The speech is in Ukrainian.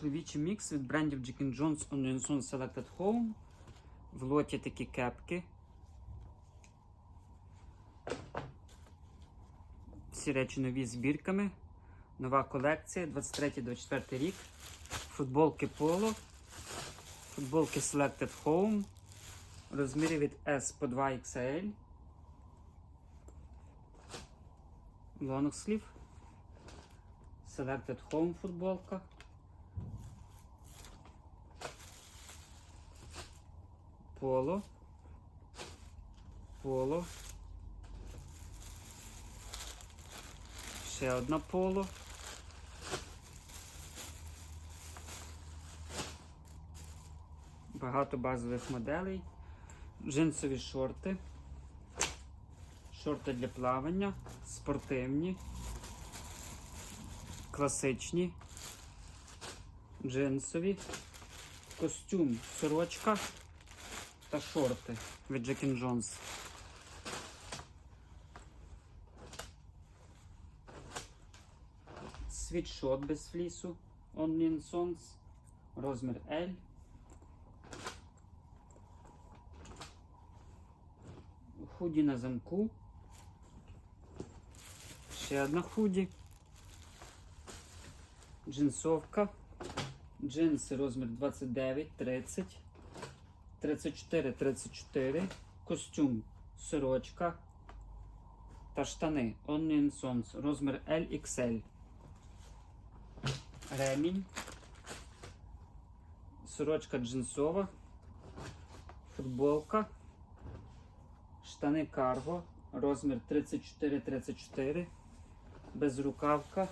Чоловічий мікс від брендів Jack Jones Onion Sun Selected Home. В лоті такі кепки. Всі речі нові з бірками. Нова колекція 23-24 рік. Футболки Polo. Футболки Selected Home. Розміри від S по 2 XL. Лонгслів. Selected Home футболка. Поло. Поло. Ще одна поло. Багато базових моделей. Джинсові шорти. Шорти для плавання. Спортивні. Класичні. Джинсові. Костюм, сорочка та шорти від Jack Jones. Світшот без флісу Onion Sons. Розмір L. Худі на замку. Ще одна худі. Джинсовка. Джинси розмір 29, 30, 34, 34. Костюм сорочка та штани Onion Sons. Розмір LXL. Ремінь. Сорочка джинсова. Футболка. Штани карго. Розмір 34-34. Безрукавка.